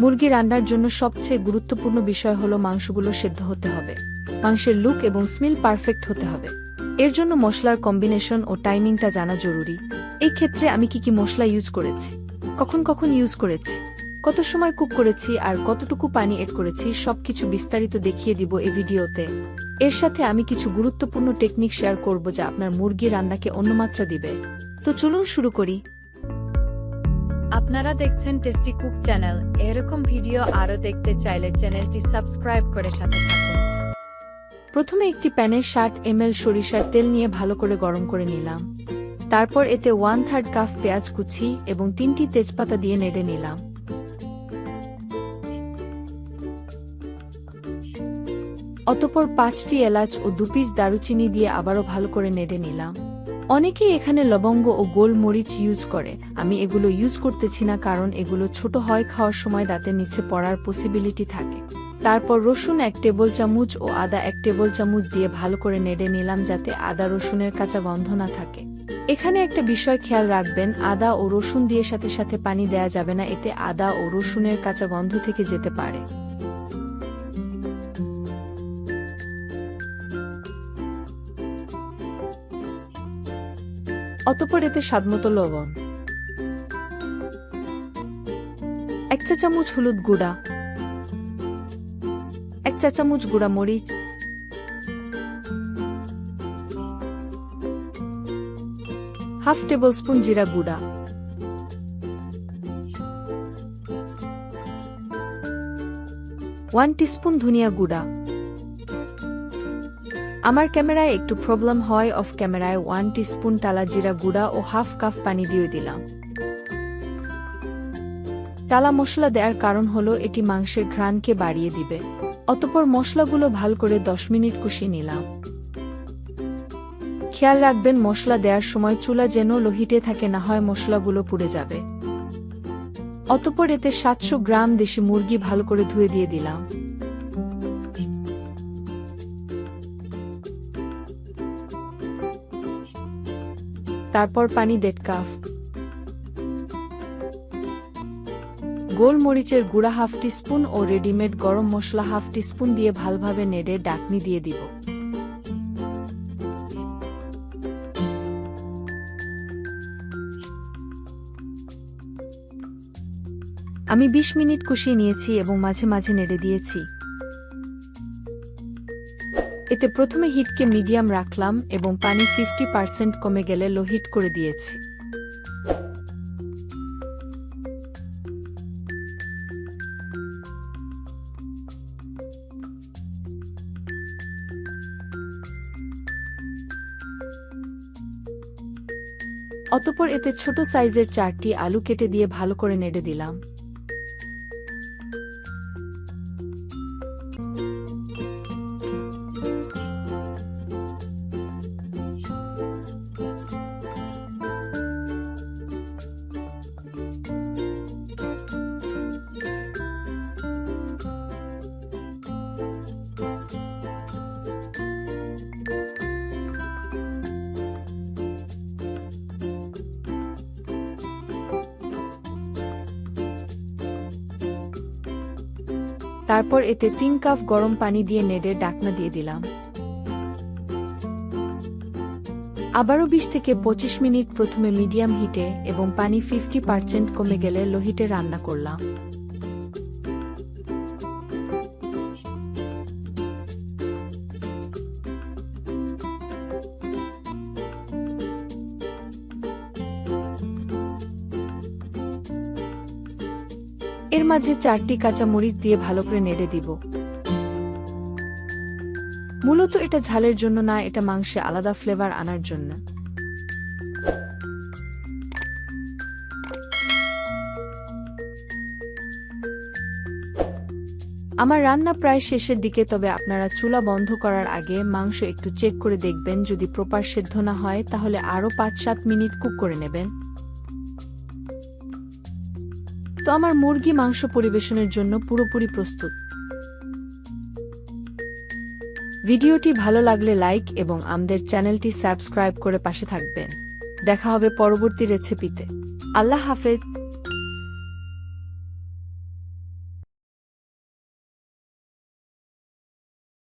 মুরগি রান্নার জন্য সবচেয়ে গুরুত্বপূর্ণ বিষয় হলো মাংসগুলো সেদ্ধ হতে হবে। মাংসের লুক এবং স্মেল পারফেক্ট হতে হবে। এর জন্য মশলার কম্বিনেশন ও টাইমিংটা জানা জরুরি। এই ক্ষেত্রে আমি কি কি মশলা ইউজ করেছি? কখন কখন ইউজ করেছি? কত সময় কুক করেছি আর কতটুকু পানি এড করেছি সবকিছু বিস্তারিত দেখিয়ে দিব এই ভিডিওতে। এর সাথে আমি কিছু গুরুত্বপূর্ণ টেকনিক শেয়ার করব যা আপনার মুরগি রান্নাকে অন্যমাত্রা দিবে। তো চলুন শুরু করি। আপনারা দেখছেন টেস্টি কুক চ্যানেল। এরকম ভিডিও আরও দেখতে চাইলে চ্যানেলটি সাবস্ক্রাইব করে সাথে থাকুন। প্রথমে একটি প্যানে ষাট এমএল সরিষার তেল নিয়ে ভালো করে গরম করে নিলাম। তারপর এতে ওয়ান থার্ড কাপ পেঁয়াজ কুচি এবং তিনটি তেজপাতা দিয়ে নেড়ে নিলাম। অতপর পাঁচটি এলাচ ও দু পিস দারুচিনি দিয়ে আবারও ভালো করে নেড়ে নিলাম। অনেকেই এখানে লবঙ্গ ও গোলমরিচ ইউজ করে। আমি এগুলো ইউজ করতেছি না কারণ এগুলো ছোট হয়, খাওয়ার সময় দাঁতের নিচে পড়ার পসিবিলিটি থাকে। তারপর রসুন এক টেবিল চামচ ও আদা এক টেবিল চামচ দিয়ে ভালো করে নেড়ে নিলাম যাতে আদা রসুনের কাঁচা গন্ধ না থাকে। এখানে একটা বিষয় খেয়াল রাখবেন, আদা ও রসুন দিয়ে সাথে সাথে পানি দেয়া যাবে না, এতে আদা ও রসুনের কাঁচা গন্ধ থেকে যেতে পারে। অতপর এতে স্বাদমতো লবণ। এক চা চামচ হলুদ গুঁড়া। এক চা চামচ গুঁড়া মরিচ। হাফ টেবিল স্পুন জিরা গুঁড়া। ওয়ান টিস্পুন ধনিয়া গুঁড়া। আমার ক্যামেরায় একটু প্রবলেম হয় অফ ক্যামেরায় ওয়ান টিস্পুন টালা জিরা গুঁড়া ও হাফ কাপ পানি দিয়ে দিলাম। টালা মশলা দেওয়ার কারণ হলো এটি মাংসের ঘ্রাণকে বাড়িয়ে দিবে। অতপর মশলাগুলো ভালো করে দশ মিনিট কষিয়ে নিলাম। খেয়াল রাখবেন, মশলা দেওয়ার সময় চুলা যেন লোহিটে থাকে, না হয় মশলাগুলো পুড়ে যাবে। অতপর এতে সাতশো গ্রাম দেশি মুরগি ভালো করে ধুয়ে দিয়ে দিলাম। তারপর পানি দেড় কাপ। গোলমরিচের গুঁড়া হাফ টিস্পুন ও রেডিমেড গরম মশলা হাফ টিস্পুন দিয়ে ভালভাবে নেড়ে ডাকনি দিয়ে দিব। আমি ২০ মিনিট কষিয়ে নিয়েছি এবং মাঝে মাঝে নেড়ে দিয়েছি। এতে প্রথমে হিটকে মিডিয়াম রাখলাম এবং পানি ফিফটি পার্সেন্ট কমে গেলে লো হিট করে দিয়েছি। অতপর এতে ছোট সাইজের চারটি আলু কেটে দিয়ে ভালো করে নেড়ে দিলাম। তারপর এতে তিন কাপ গরম পানি দিয়ে নেড়ে ডাকনা দিয়ে দিলাম। আবারও বিশ থেকে পঁচিশ মিনিট প্রথমে মিডিয়াম হিটে এবং পানি ফিফটি পার্সেন্ট কমে গেলে লোহিটে রান্না করলাম। এর মাঝে চারটি কাঁচা মরিচ দিয়ে ভালো করে নেড়ে দিব। মূলত এটা ঝালের জন্য না, এটা মাংসে আলাদা ফ্লেভার আনার জন্য। আমার রান্না প্রায় শেষের দিকে, তবে আপনারা চুলা বন্ধ করার আগে মাংস একটু চেক করে দেখবেন, যদি প্রপার সেদ্ধ না হয়, তাহলে আরও পাঁচ সাত মিনিট কুক করে নেবেন। তো আমার মুরগি মাংস পরিবেশনের জন্য পুরোপুরি প্রস্তুত। ভিডিওটি ভালো লাগলে লাইক এবং আমাদের চ্যানেলটি সাবস্ক্রাইব করে পাশে থাকবেন। দেখা হবে পরবর্তী রেসিপিতে। আল্লাহ হাফেজ।